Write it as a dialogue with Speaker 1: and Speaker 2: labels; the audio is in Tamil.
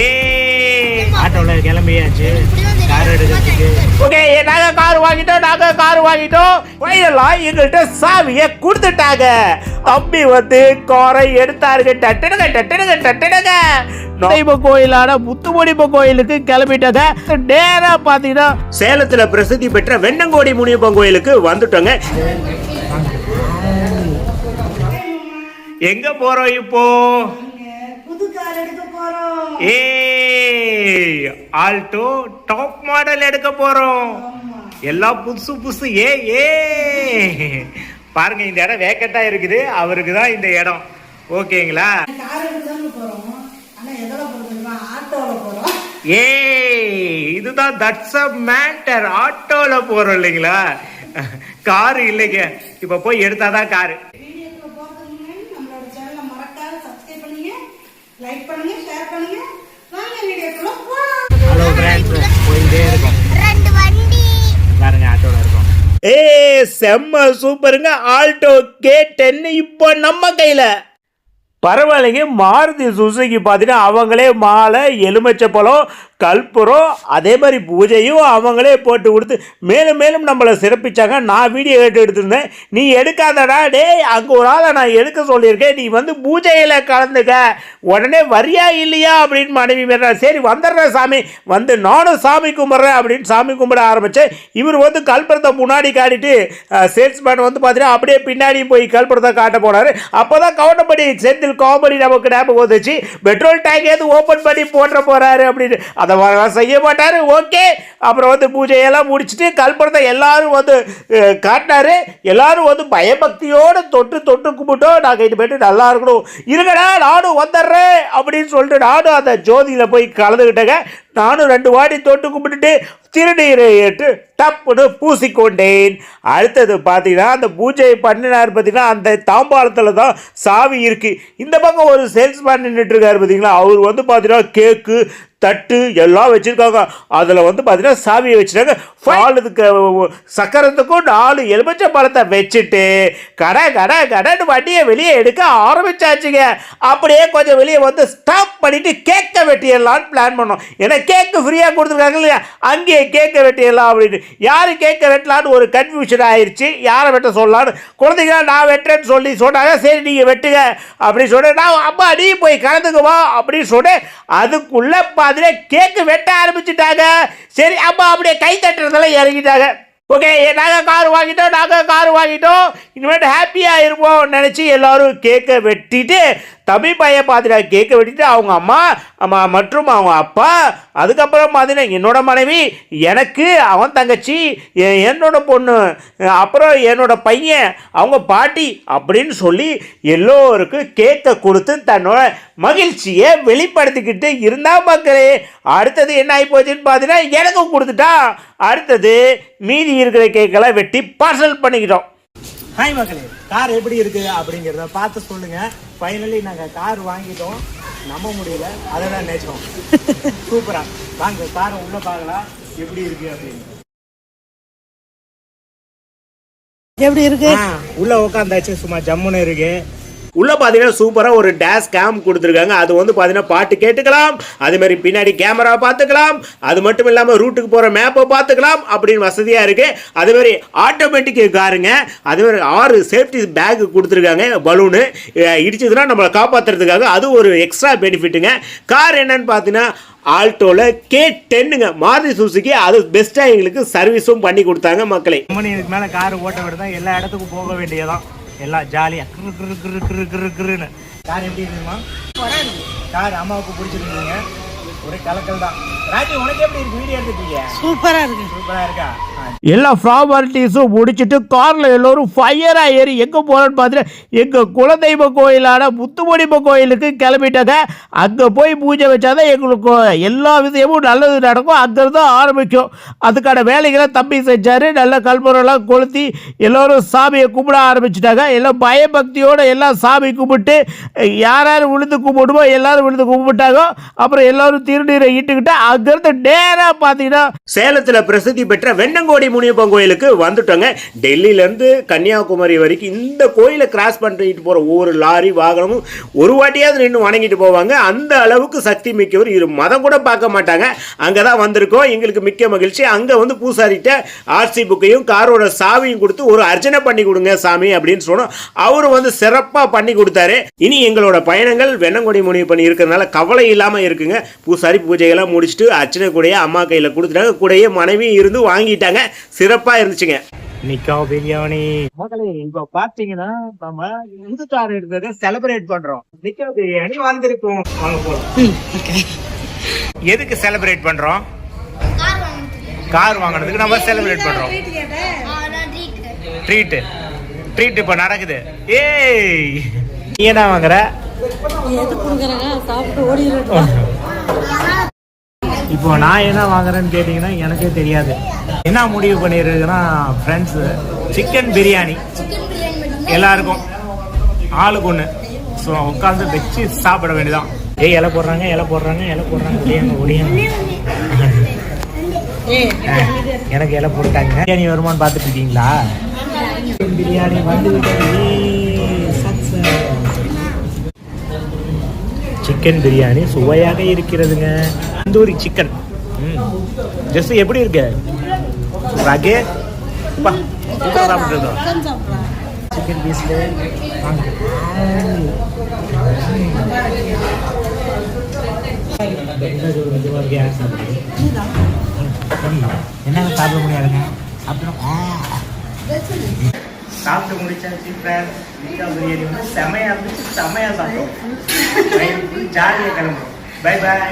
Speaker 1: ஏ ஆட்டோவில் கிளம்பியாச்சு. கார் எடுக்கிறதுக்கு. ஓகே நாங்கள் கார் வாங்கிட்டோம் நாங்கள் கார் வாங்கிட்டோம். ஃபைனலாக எங்கள்கிட்ட சாவியை கொடுத்துட்டாங்க. தம்பி வந்து காரை எடுத்தாருங்க டட்டடுங்க டட்டடுங்க டட்டடுங்க தெய்வ கோயிலான முத்துமுடிப்பு கோயிலுக்கு கிளம்பிட்டாங்க நேராக பார்த்தீங்கன்னா சேலத்தில் பிரசித்தி பெற்ற வெண்ணங்கோடி முனியப்பன் கோயிலுக்கு வந்துட்டோங்க. எங்கே போகிறோம் இப்போ?
Speaker 2: புது கார் எடுக்க போறோம்
Speaker 1: ஏ ஆல்டோ டாப் மாடல் எடுக்க போறோம். எல்லாம் புதுசு புதுசு ஏ ஏ. பாருங்க இந்த இடம் வேக்கட்டா இருக்குது. அவருக்கு தான் இந்த இடம். ஓகேங்களா? ஏ இதுதான் தட்ஸ் அ மேட்டர் ஆட்டோல போறோம் இல்லைங்களா? காரு இல்லைங்க. இப்ப போய் எடுத்தாதான் காரு.
Speaker 2: லைக் பண்ணுங்க ஷேர் பண்ணுங்க. வாங்க வீடியோக்குள்ள போலாம்.
Speaker 1: ஹலோ ஃப்ரெண்ட்ஸ் போயிட்டே இருக்கோம்.
Speaker 3: ரெண்டு வண்டி.
Speaker 1: பாருங்க ஆட்டோல இருக்கோம். ஏ செம்ம சூப்பருங்க. ஆல்டோ கே டென் இப்போ நம்ம கையில. பரவாயில்லைங்க மாருதி சுசுகி பார்த்தீங்கன்னா அவங்களே மாலை எலுமிச்சை பழம் கற்பூரம் அதே மாதிரி பூஜையும் அவங்களே போட்டு கொடுத்து மேலும் மேலும் நம்மளை சிறப்பிச்சாங்க. நான் வீடியோ எடுத்து எடுத்திருந்தேன். நீ எடுக்காதடா டேய் அங்கே ஒரு ஆளை நான் எடுக்க சொல்லியிருக்கேன். நீ வந்து பூஜையில் கலந்துக்க. உடனே வரியா இல்லையா அப்படின்னு மனைவி மேலே சரி வந்துடுறேன் சாமி. வந்து நானும் சாமி கும்பிட்றேன் அப்படின்னு சாமி கும்பிட ஆரம்பித்தேன் இவர் வந்து கல்புரத்தை முன்னாடி காட்டிட்டு சேல்ஸ்மேன் வந்து பார்த்தீங்கன்னா அப்படியே பின்னாடி போய் கல்புரத்தை காட்ட போனார். அப்போ தான் கவுண்டப்படி செந்தில் காமெடி நமக்கு ஞாபகம் வந்துச்சு. பெட்ரோல் டேங்க் எது ஓப்பன் பண்ணி போட்டுற போகிறாரு அப்படின்னு. அதை மாதிரிலாம் செய்ய மாட்டார். ஓகே. அப்புறம் வந்து பூஜையெல்லாம் முடிச்சுட்டு கல்பனத்தை எல்லாரும் வந்து காட்டினாரு. எல்லாரும் வந்து பயபக்தியோடு தொட்டு தொட்டு கும்பிட்டோம் நாங்கள் இது போயிட்டு நல்லா இருக்கணும். இருங்கடா நானும் வந்துடுறேன் அப்படின்னு சொல்லிட்டு நானும் அந்த ஜோதியில் போய் கலந்துக்கிட்டேங்க நானும் ரெண்டு வாடி தொட்டு கும்பிட்டுட்டு திருநீரை ஏற்று டப்புன்னு பூசிக்கொண்டேன். அடுத்தது பார்த்தீங்கன்னா அந்த பூஜையை பண்ணினார் பார்த்தீங்கன்னா அந்த தாம்பாளத்தில் தான் சாவி இருக்குது இந்த பக்கம் ஒரு சேல்ஸ்மேன் நின்றுட்டுருக்காரு பார்த்தீங்களா அவர் வந்து பார்த்தீங்கன்னா கேக்கு தட்டு எல்லாம் வச்சுருக்காங்க. அதில் வந்து பார்த்தீங்கன்னா சாவியை வச்சுட்டாங்க பாலுக்கு சக்கரத்துக்கும் நாலு எலுமிச்சை பழத்தை வச்சுட்டு கடை கடை கடைன்னு வண்டியை வெளியே எடுக்க ஆரம்பிச்சாச்சுங்க. அப்படியே கொஞ்சம் வெளியே வந்து ஸ்டாப் பண்ணிவிட்டு கேக்கை வெட்டிடலான்னு பிளான் பண்ணோம். ஏன்னா கேக்கு ஃப்ரீயாக கொடுத்துருக்காங்க இல்லையா? அங்கேயே கேக்கை வெட்டிடலாம் அப்படின்னு. யார் கேக்கை வெட்டலான்னு ஒரு கன்ஃபியூஷன் ஆயிடுச்சு யாரை வெட்ட சொல்லலான்னு குழந்தைங்க நான் வெட்டுறேன்னு சொல்லி சொன்னாங்க. சரி நீங்கள் வெட்டுங்க. அப்படின்னு சொன்னேன். நான் அம்மா நீ போய் கலந்துக்குவா அப்படின்னு சொன்னேன். அதுக்குள்ளே பா அதில் கேக்கு வெட்ட ஆரம்பிச்சுட்டாங்க. சரி அம்மா அப்படியே கை தட்டுறதெல்லாம் இறங்கிட்டாங்க. ஓகே நாங்கள் கார் வாங்கிட்டோம் நாங்கள் கார் வாங்கிட்டோம். இனிமேட்டு ஹாப்பியாக இருப்போம் நினச்சி எல்லோரும் கேக்கை வெட்டிட்டு தம்பி பையன் பார்த்துட்டா கேட்க வெட்டிட்டு அவங்க அம்மா அம்மா மற்றும் அவங்க அப்பா அதுக்கப்புறம் பார்த்தீங்கன்னா என்னோட மனைவி எனக்கு அவன் தங்கச்சி எ- என்னோட பொண்ணு அப்புறம் என்னோட பையன் அவங்க பாட்டி அப்படின்னு சொல்லி எல்லோருக்கும் கேக்கை கொடுத்து தன்னோட மகிழ்ச்சியை வெளிப்படுத்திக்கிட்டு இருந்தா மக்களே. அடுத்தது என்ன ஆகி போச்சுன்னு பார்த்தீங்கன்னா எனக்கும் கொடுத்துட்டா அடுத்தது மீதி இருக்கிற கேக்கெல்லாம் வெட்டி பார்சல் பண்ணிக்கிட்டோம். ஹாய் மக்களே. கார் எப்படி இருக்கு அப்படிங்கிறத பார்த்து சொல்லுங்க. ஃபைனலி நாங்கள் கார் வாங்கிட்டோம். நம்ப முடியல. அதை தான் நினைச்சோம். சூப்பரா வாங்க காரை உள்ள பார்க்கலாம். எப்படி இருக்கு அப்படின்னு.
Speaker 2: எப்படி இருக்கு?
Speaker 1: உள்ள உட்காந்தாச்சு சும்மா ஜம்முன்னு இருக்கு உள்ள பார்த்தீங்கன்னா சூப்பராக ஒரு டேஷ் கேம் கொடுத்துருக்காங்க. அது வந்து பார்த்தீங்கன்னா பாட்டு கேட்டுக்கலாம். அதே மாதிரி பின்னாடி கேமரா பார்த்துக்கலாம். அது மட்டும் இல்லாமல் ரூட்டுக்கு போகிற மேப்பை பார்த்துக்கலாம் அப்படின்னு வசதியாக இருக்கு. அதே மாதிரி ஆட்டோமேட்டிக் காருங்க. அதே மாதிரி ஆறு சேஃப்டி பேக் கொடுத்துருக்காங்க. பலூனு இடிச்சதுன்னா நம்மளை காப்பாற்றுறதுக்காக அது ஒரு எக்ஸ்ட்ரா பெனிஃபிட்டுங்க கார் என்னன்னு பார்த்தீங்கன்னா ஆல்டோவில் கே டென்னுங்க மாருதி சுசுக்கி அது பெஸ்ட்டாக எங்களுக்கு சர்வீஸும் பண்ணி கொடுத்தாங்க மக்களை. மணி இதுக்கு மேலே கார் ஓட்ட விட தான் எல்லா இடத்துக்கும் போக வேண்டியதான் எல்லாம் ஜாலியாக கிரு கிரு கிரு கிரு கிரு கிருன்னு. கார் எப்படி இருக்குமா கார் அம்மாவுக்கு பிடிச்சிருந்தீங்க? ஒரே கலக்கல் தான். ராஜி உனக்கு எப்படி இருக்கு? வீடியோ எடுத்துட்டீங்க
Speaker 2: சூப்பரா இருக்கு.
Speaker 1: சூப்பரா இருக்கா? எல்லா ஃபார்மாலிட்டிஸும் முடிச்சுட்டு காரில் எல்லோரும் ஃபயராக ஏறி எங்கே போகிறோன்னு பார்த்துட்டு எங்கள் குலதெய்வ கோயிலான முத்துமணிப்ப கோயிலுக்கு கிளம்பிட்டாங்க. அங்கே போய் பூஜை வச்சாதான் எங்களுக்கு எல்லா விஷயமும் நல்லது நடக்கும். அங்கிருந்து ஆரம்பிக்கும். அதுக்கான வேலைகளை தம்பி செஞ்சார். நல்ல கல்புரெல்லாம் கொளுத்தி எல்லோரும் சாமியை கும்பிட ஆரம்பிச்சிட்டாங்க. எல்லாம் பயபக்தியோடு எல்லாம் சாமி கும்பிட்டு யார் யார் விழுந்து கும்பிடுமோ எல்லாரும் விழுந்து கும்பிட்டாங்க. அப்புறம் எல்லோரும்
Speaker 4: திருநீரை ஈட்டுக்கிட்டு அங்கிருந்து நேரா பாத்தீங்கன்னா சேலத்துல பிரசித்தி பெற்ற வெண்ணங்கோடி முனியப்பன் கோயிலுக்கு வந்துட்டோங்க. டெல்லியில இருந்து கன்னியாகுமரி வரைக்கும் இந்த கோயிலை கிராஸ் பண்ணிட்டு போற ஒவ்வொரு லாரி வாகனமும் ஒரு வாட்டியாவது நின்று வணங்கிட்டு போவாங்க. அந்த அளவுக்கு சக்தி மிக்கவர் இரு மதம் கூட பார்க்க மாட்டாங்க. அங்கதான் வந்திருக்கோம். எங்களுக்கு மிக்க மகிழ்ச்சி. அங்க வந்து பூசாரிட்ட ஆர்சி புக்கையும் காரோட சாவியும் கொடுத்து ஒரு அர்ச்சனை பண்ணி கொடுங்க சாமி அப்படின்னு சொன்னோம். அவரு வந்து சிறப்பா பண்ணி கொடுத்தாரு. இனி எங்களோட பயணங்கள் வெண்ணங்கொடி முனியப்பன் இருக்கிறதுனால கவலை இல்லாம இருக்குங்க. பூசாரி பூஜைகள்லாம் முடிச்சுட்டு அர்ச்சனை கூடயே அம்மா கையில கொடுத்துட்டாங்க. கூடயே மனைவியும் இருந்து வாங்கிட்டாங்க. சிறப்பா இருந்துச்சுங்க. நிக்கா பிரியாணி. இப்ப பாத்தீங்கன்னா நம்ம இந்துத்தார் இருக்கிறத செலிப்ரேட் பண்றோம். நிக்கா பிரியாணி வந்திருக்கும். வாங்க போலாம். எதுக்கு செலிப்ரேட் பண்றோம்? கார் வாங்குறதுக்கு நம்ம செலிப்ரேட் பண்றோம். ட்ரீட் ட்ரீட் இப்ப நடக்குது. ஏய் நீ என்ன வாங்குற? இப்போ நான் என்ன வாங்குறேன்னு கேட்டிங்கன்னா எனக்கே தெரியாது. என்ன முடிவு பண்ணியிருக்குன்னா ஃப்ரெண்ட்ஸ் சிக்கன் பிரியாணி எல்லாருக்கும். ஆளுக்கு ஒன்று ஸோ உட்காந்து வச்சு சாப்பிட வேண்டியதான் ஏய் இலை போடுறாங்க இலை போடுறாங்க இலை போடுறாங்க. ஒடியாங்க ஒடியாங்க எனக்கு இலை போட்டாங்க பிரியாணி வருமான்னு பார்த்துட்டு இருக்கீங்களா? பிரியாணி வந்து சிக்கன் பிரியாணி சுவையாக இருக்கிறதுங்க. தந்தூரி சிக்கன் ஜஸ்ட் எப்படி இருக்கு? ராகே? சாப்பிட்டுருக்கோம் சிக்கன் பீஸ்ல என்ன சாப்பிட முடியாதுங்க? அப்புறம் சாப்பிட்டு முடிச்சாச்சு ஃப்ரெண்ட்ஸ் சிக்கன் பிரியாணி வந்து செமையா இருந்துச்சு செமையா சாப்பிட்டோம். ஜாலியாக கிளம்புறோம். Bye bye